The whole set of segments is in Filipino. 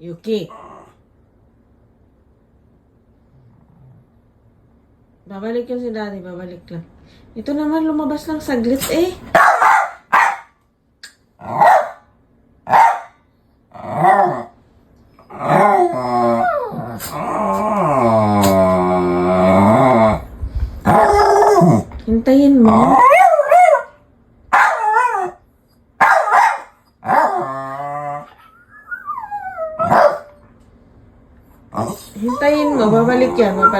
Yuki. Babalik yun si daddy, babalik lang. Ito naman, lumabas lang saglit eh. Hintayin mo. Hintayin mo, babalik yan, oh.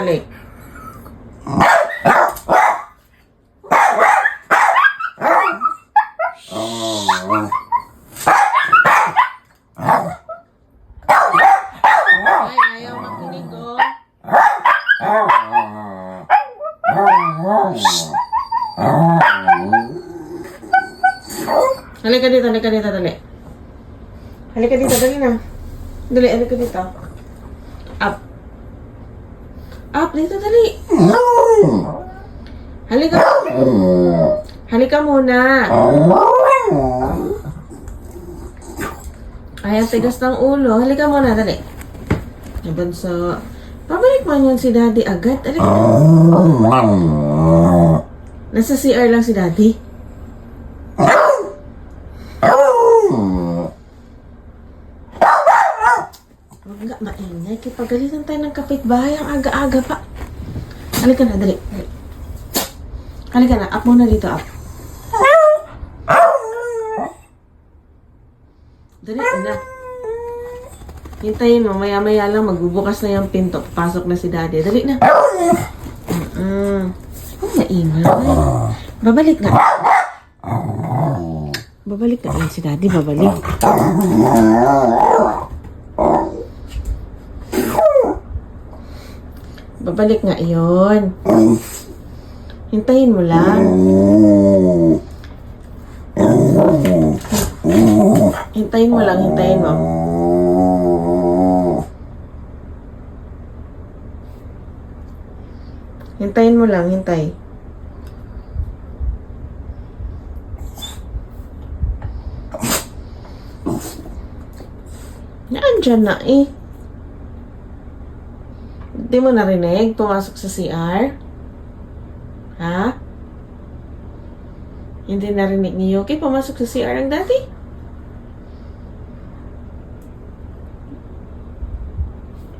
Halika dito, halika dito, dali. Halika dito, dali na. Dali, halika dito. Up. Dito, dali. Halika. Halika muna. Ay, ang tigas ng ulo. Halika muna, dali. Bunso. Pabalik mo yun si daddy agad. Halika. Nasa CR lang si daddy. Huwag nga maingay. Kipagalitan tayo ng kapitbahay ang aga-aga pa. Halika na, dali. Halika na, up muna dito, up. Dali na. Hintayin mo, maya-maya lang magbubukas na yung pinto. Pasok na si daddy. Dali na. Mm-mm. Huwag maingay. Babalik nga. Babalik na yan si daddy, babalik. Babalik nga iyon. Hintayin mo lang. Hintayin mo lang, hintayin mo. Hintayin mo lang, hintay. Naandyan na eh. Hindi mo narinig? Pumasok sa CR? Ha? Hindi narinig ni Yuki? Pumasok sa CR ang dati?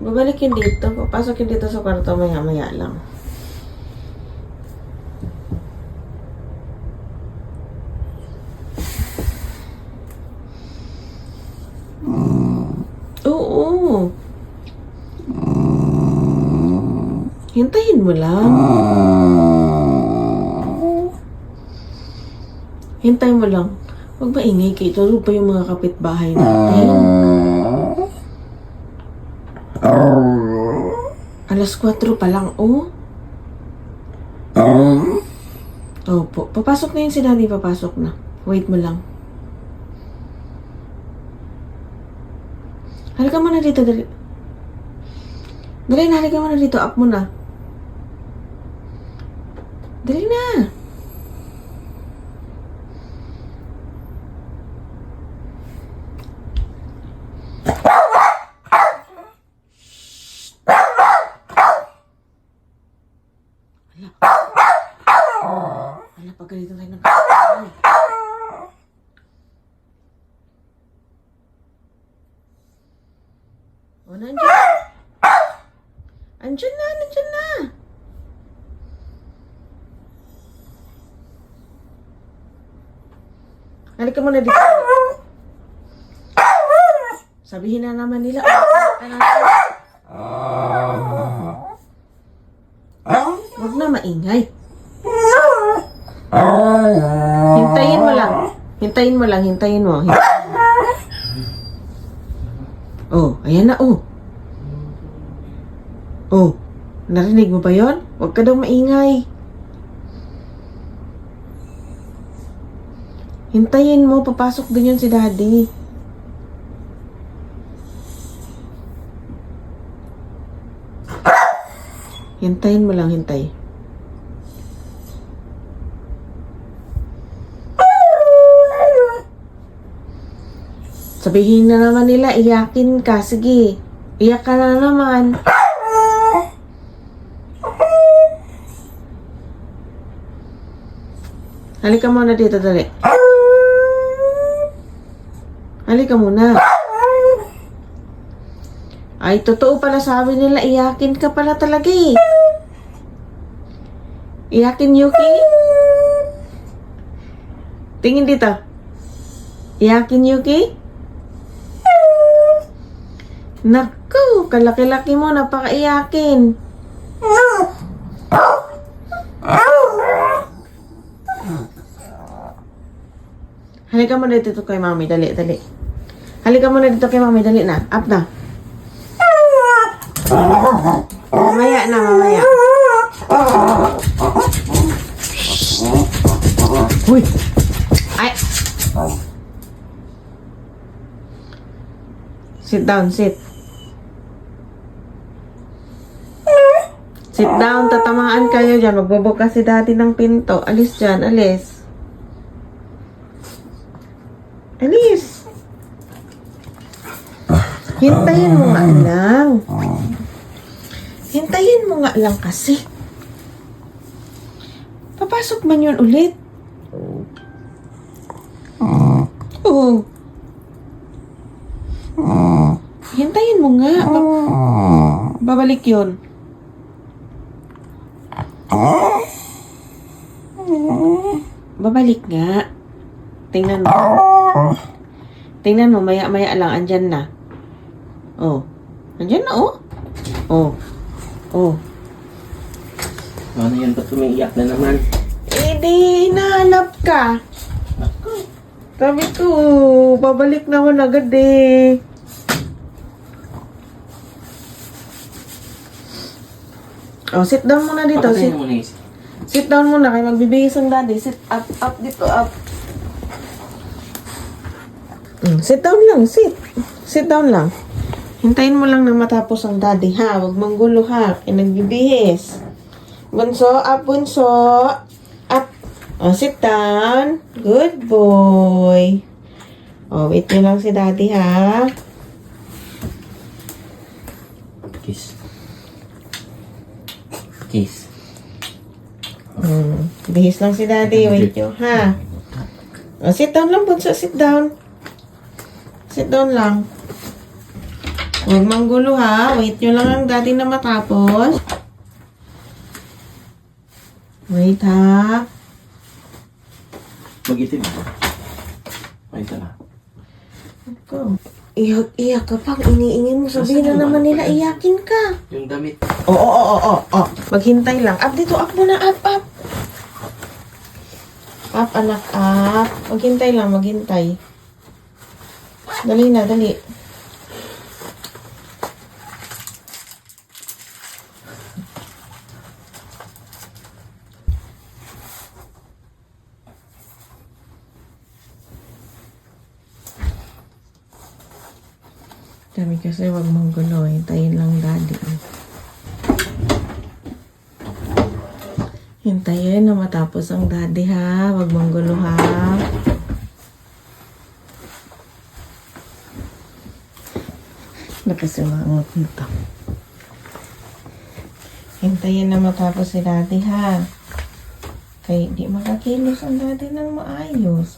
Babalik yun dito. Papasok yun dito sa kwarto maya-maya lang. Oo. Hintayin mo lang. Hintayin mo lang. Huwag maingay kayo. Turo pa yung mga kapitbahay natin. Alas 4 pa lang, oh. Opo. Papasok na yun si Daddy. Papasok na. Wait mo lang. Halika mo na dito. Dali. Dali na. Halika mo na dito. Up mo na. Dali na. Wala, pagalitan tayo ng kapatid. O, nandiyan. Andyan na, nandyan na. Halika mo na dito. Sabihin na naman nila. Huwag na maingay. Hintayin mo lang. Hintayin mo lang, hintayin mo. Oh, ayan na, oh. Oh, narinig mo ba yon? Huwag ka daw maingay. Hintayin mo, papasok din yun si daddy. Hintayin mo lang, hintay. Sabihin na naman nila, iyakin ka. Sige, iyak ka na naman. Halika muna dito, dali. Halika muna. Ay, totoo pala sabi nila, iyakin ka pala talaga eh. Iyakin, Yuki? Tingin dito. Iyakin, Yuki? Naku, kalaki-laki mo, napakaiyakin. Halika mo dito kay mami, dali, dali. Halika mo na dito kay mami, dali na. Up na. Mamaya na, mamaya. Uy! Ay! Sit down, sit. Sit down, tatamaan kayo dyan. Magbubukas si daddy ng pinto. Alis dyan, alis. Alis. Hintayin mo nga lang. Hintayin mo nga lang kasi. Papasok man yun ulit. Oo. Hintayin mo nga. Ba- babalik yun. Babalik nga. Tingnan mo. Tingnan mo, maya-maya lang, andyan na. Oh. Andyan na, oh. Oh. Oh. Ano yan? Ba't umiiyak na naman? Eh, di, hinahanap ka. Sabi ko, babalik naman agad eh. Oh, sit down muna dito. Sit, mo na yung sit down muna kay magbibihis ang daddy. Sit up, up dito, up. Mm, sit down lang, sit. Sit down lang. Hintayin mo lang na matapos ang daddy, ha? Huwag manggulo, ha? Kaya nagbibihis. Bunso, up, bunso. Up. Oh, sit down. Good boy. Oh, wait nyo lang si daddy, ha? kiss. Kiss. Hmm. Bihis lang si daddy. Wait nyo, ha? Oh, sit down lang, bunso. Sit down. Sit down lang. Huwag manggulo, ha? Wait nyo lang ang daddy na matapos. Wait, ha? Magitim ito na. Go. Iyak, iyak ka pang iniingin mo. Sabihin na naman nila, iyakin ka. Yung damit. Oo, oo, oo, oo, oo. Maghintay lang. Up dito, up muna, up, up. Up, anak, up. Maghintay lang, maghintay. Dali na, dali. Sabi kasi wag mong gulo, hintayin lang daddy. Hintayin na matapos ang daddy ha. Wag mong gulo ha. Nakasimangot nito. Hintayin na matapos si daddy ha. Kaya di makakilos ang daddy ng maayos.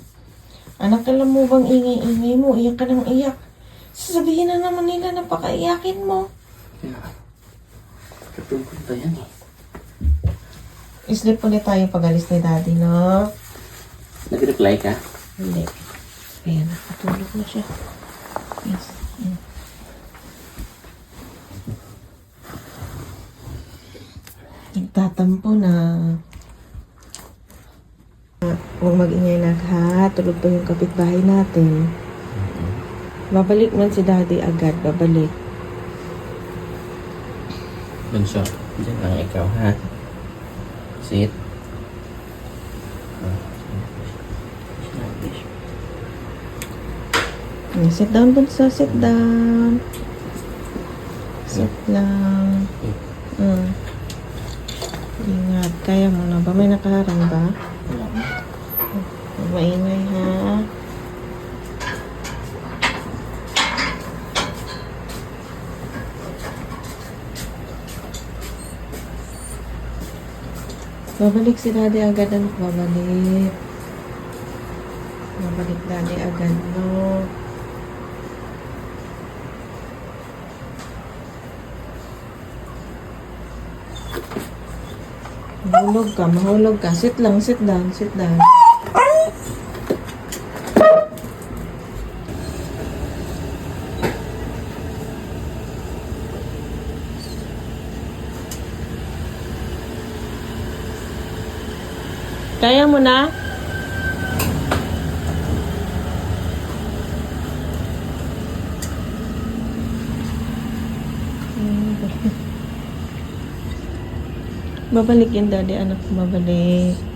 Anak, alam mo bang ingay-ingay mo? Iyak ka ng iyak. Sasabihin na naman nila na pakaiyakin mo. Kaya, katungkol pa yan eh. Sleep ulit tayo pag alis ni daddy, no? Nag-reply ka? Hindi. Ayan, nakatulog na siya. Yes. Mm. Nagtatampo na. Huwag mag-ingay na ha. Tulog pa yung kapitbahay natin. Babalik man si daddy agad. Babalik. Bunso, dyan lang ikaw ha. Sit. Mm, Sit down, bunso. Sit down. Sit lang. Mm. Ingat. Kaya mo na ba? May nakaharang ba? Huwag maingay ha. Babalik si daddy agad ano? Babalik. Babalik daddy agad, no? Mahulog ka, mahulog ka. Sit lang, sit down, sit down. Kaya mo na? Babalik yan, daddy. Anak, babalik.